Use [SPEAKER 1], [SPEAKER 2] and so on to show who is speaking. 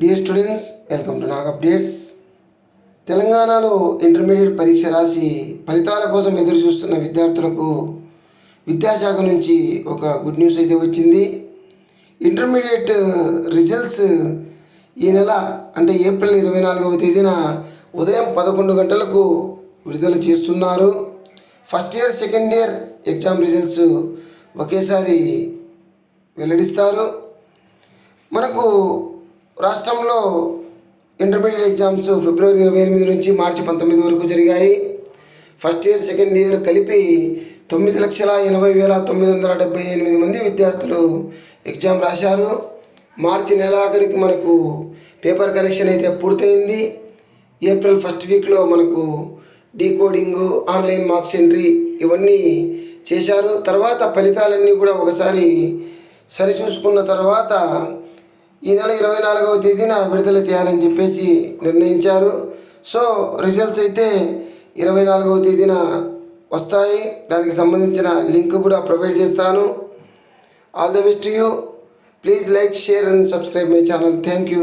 [SPEAKER 1] Dear students welcome to Nag updates తెలంగాణలో intermediate పరీక్ష రాసి ఫలితాల కోసం ఎదురు చూస్తున్న విద్యార్థులకు విద్యాశాఖ నుంచి ఒక గుడ్ న్యూస్ అయితే వచ్చింది. ఇంటర్మీడియట్ రిజల్ట్స్ ఈ నెల అంటే ఏప్రిల్ ఇరవై నాలుగవ తేదీన ఉదయం పదకొండు గంటలకు విడుదల చేస్తున్నారు. First year second year exam results ఒకేసారి వెల్లడిస్తారు. మనకు రాష్ట్రంలో ఇంటర్మీడియట్ ఎగ్జామ్స్ ఫిబ్రవరి ఇరవై ఎనిమిది నుంచి మార్చి పంతొమ్మిది వరకు జరిగాయి. ఫస్ట్ ఇయర్ సెకండ్ ఇయర్ కలిపి తొమ్మిది లక్షల ఎనభై వేల తొమ్మిది వందల డెబ్బై ఎనిమిది మంది విద్యార్థులు ఎగ్జామ్ రాశారు. మార్చి నెలాఖరికి మనకు పేపర్ కలెక్షన్ అయితే పూర్తయింది. ఏప్రిల్ ఫస్ట్ వీక్లో మనకు డీకోడింగ్ ఆన్లైన్ మార్క్స్ ఎంట్రీ ఇవన్నీ చేశారు. తర్వాత ఫలితాలన్నీ కూడా ఒకసారి సరిచూసుకున్న తర్వాత ఈ నెల ఇరవై నాలుగవ తేదీన విడుదల చేయాలని చెప్పేసి నిర్ణయించారు. సో రిజల్ట్స్ అయితే ఇరవై నాలుగవ తేదీన వస్తాయి. దానికి సంబంధించిన లింక్ కూడా ప్రొవైడ్ చేస్తాను. All the best you please like share and subscribe my channel thank you